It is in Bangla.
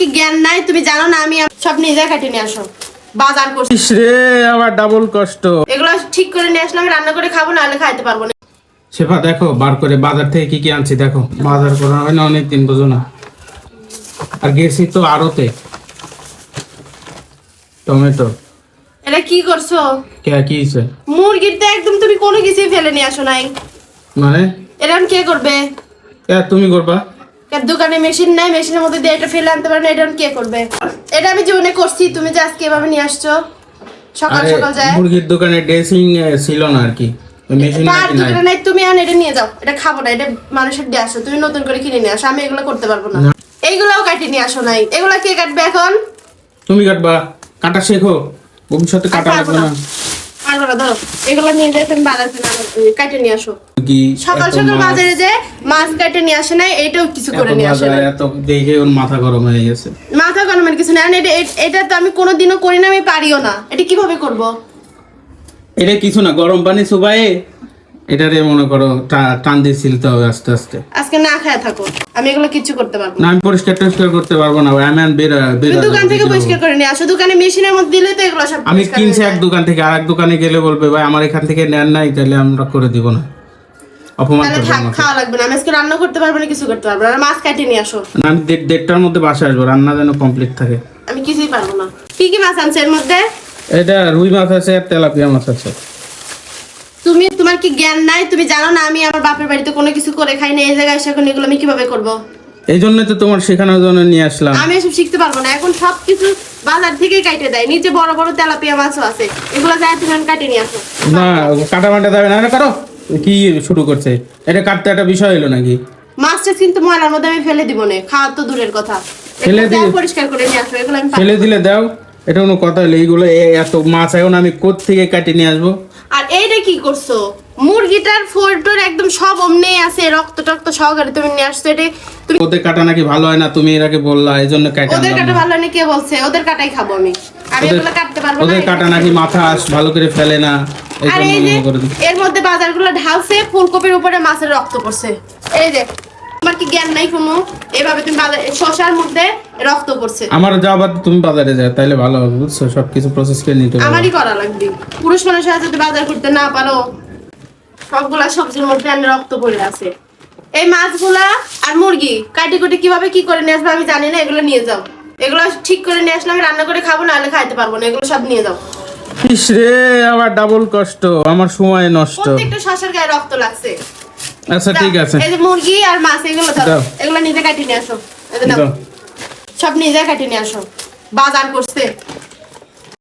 কি জ্ঞান নাই? তুমি জানো না আমি সব নিজে কাটিয়ে নিয়ে আসো। বাজার করছি। রে আবার ডাবল কষ্ট। এগুলো ঠিক করে নিয়ে আসলে আমি রান্না করে খাব নাহলে খাইতে পারব না। শেফা দেখো বার করে বাজার থেকে কি কি আনছি দেখো। বাজার করা হয় না অনেকদিন বোঝো না। আর গেছি তো আড়তে। টমেটো। এটা কি করছ? কে কি হয়েছে মুরগির তো একদম তুমি কোনো কিছুই ফেলে নিয়ে আসো নাই। মানে? এরকম কে করবে? তুমি করবা। কার দোকানে মেশিন নাই মেশিনের মধ্যে দিয়ে এটা ফেলে আনতে পারে না এটা কে করবে? এটা আমি জীবনে করছি তুমি যে আজকে এভাবে নিয়ে আসছো সকাল সকাল যায়। মুরগির দোকানে ড্রেসিং ছিল না আর কি। তার দোকানে নাই তুমি আন এটা নিয়ে যাও। এটা খাব না এটা মানুষের দিয়ে আসো তুমি নতুন করে কিনে নিয়ে আসো আমি এগুলো করতে পারব না। এইগুলাও নিয়ে আসো নাই। এগুলা কে কাটবে এখন? তুমি কাটবা কাটা শেখো ভবিষ্যতে কাটা লাগবে না। না। আর ধরো এগুলো নিয়ে যেয়ে তুমি বাজার কাটে নিয়ে আসো। কি সকাল সকাল বাজারে যে মাছ কাটে নিয়ে আসে নাই এটাও কিছু করে নিয়ে আসে নাই। এত দেখে ওর মাথা গরম হয়ে গেছে। মাথা গরমের কিছু না এটা এটা তো আমি কোনোদিনও করি না আমি পারিও না। এটা কীভাবে করব? এটা কিছু না গরম পানি এটারে মনে করো টান দিয়ে ছিলতে হবে আস্তে আস্তে। আজকে না খায় থাকো আমি এগুলো কিছু করতে পারব না। না আমি পরিষ্কার টরিষ্কার করতে পারব না আমি আর বের দোকান থেকে পরিষ্কার করে নিয়ে আসো দোকানে মেশিনের মধ্যে দিলে তো এগুলো সব আমি কিনছি এক দোকান থেকে আর এক দোকানে গেলে বলবে ভাই আমার এখান থেকে নেন নাই তাহলে আমরা করে দিব না। অপমান করবে আমাকে। খাওয়া লাগবে না। আমি আজকে রান্না করতে পারব না কিছু করতে পারব না। মাছ কাটিয়ে নিয়ে আসো। না আমি দেড়টার মধ্যে বাসায় আসব। রান্না যেন কমপ্লিট থাকে। আমি কিছুই পারব না। কি কি মাছ আনছে এর মধ্যে? এটা রুই মাছ আছে আর তেলাপিয়া মাছ আছে। তুমি তোমার কি জ্ঞান নাই? তুমি জানো না আমি আমার বাপের বাড়িতে কোনো কিছু করে খাই না এই জায়গায় এসে এখন এগুলো আমি কীভাবে করব? এই জন্য তো তোমার শেখানোর জন্য নিয়ে আসলাম। আমি এসব শিখতে পারব না। এখন সব কিছু বাজার থেকেই কাটে দেয়। নিচে বড় বড় তেলাপিয়া মাছও আছে। এগুলো যায় তুমি এখন কাটে নিয়ে আসো। না কাটা মাটা যাবে না। না করো। কি শুরু করছে? এটা কাটতে একটা বিষয় এলো নাকি? মাছটা কিন্তু ময়লার মধ্যে আমি ফেলে দিব না খাওয়া তো দূরের কথা। ফেলে দিবি? পরিষ্কার করে নিয়ে আসো এগুলো আমি ফেলে দিলে দাও এটা কোনো কথা হলো এইগুলো এত মাছ এখন আমি কোথ থেকে কাটি নিয়ে আসব? আর এইটা কি করছ? মুরগিটার ফোরটোর একদম সব অমনে আছে রক্ত টক্ত সহকারে তুমি নিয়ে আসছো এটা তুমি ওদের কাটা নাকি ভালো হয় না? তুমি এর আগে বললা এই জন্য কাটা ওদের কাটা। ভালো না কে বলছে? ওদের কাটাই খাব আমি। আমি এগুলো কাটতে পারব না ওদের কাটা নাকি মাথা আস ভালো করে ফেলে না। আর এই যে। এর মধ্যে বাজারগুলো ঢালছে ফুলকপির উপরে মাছের রক্ত পড়ছে। এই যে তোমার কি জ্ঞান নাই কোনো? এভাবে তুমি বাজার শশার মধ্যে রক্ত পড়ছে। আমার যাবার তুমি বাজারে যাও তাইলে ভালো হবে বুঝছ? সবকিছু প্রসেস করে নিতে আমারই করা লাগবে। পুরুষ মানুষের যদি বাজার করতে না পারো সবগুলা সবজির মধ্যে আমি রক্ত পড়ে আছে। এই মাছগুলা আর মুরগি কাটি কুটি কীভাবে কি করে নিয়ে আসবে আমি জানি না এগুলো নিয়ে যাও। এগুলো ঠিক করে নিয়ে আসলে আমি রান্না করে খাব নাহলে খাইতে পারব না এগুলো সব নিয়ে যাও। ইস রে আবার ডাবল কষ্ট আমার সময় নষ্ট। প্রত্যেকটা শশার গায়ে রক্ত লাগছে। আচ্ছা ঠিক আছে। এই যে মুরগি আর মাছ এগুলো দাও। এগুলো নিজে কাটিয়ে নিয়ে আসো। দাও। সব নিজে কাটিয়ে নিয়ে আসো। বাজার করছে।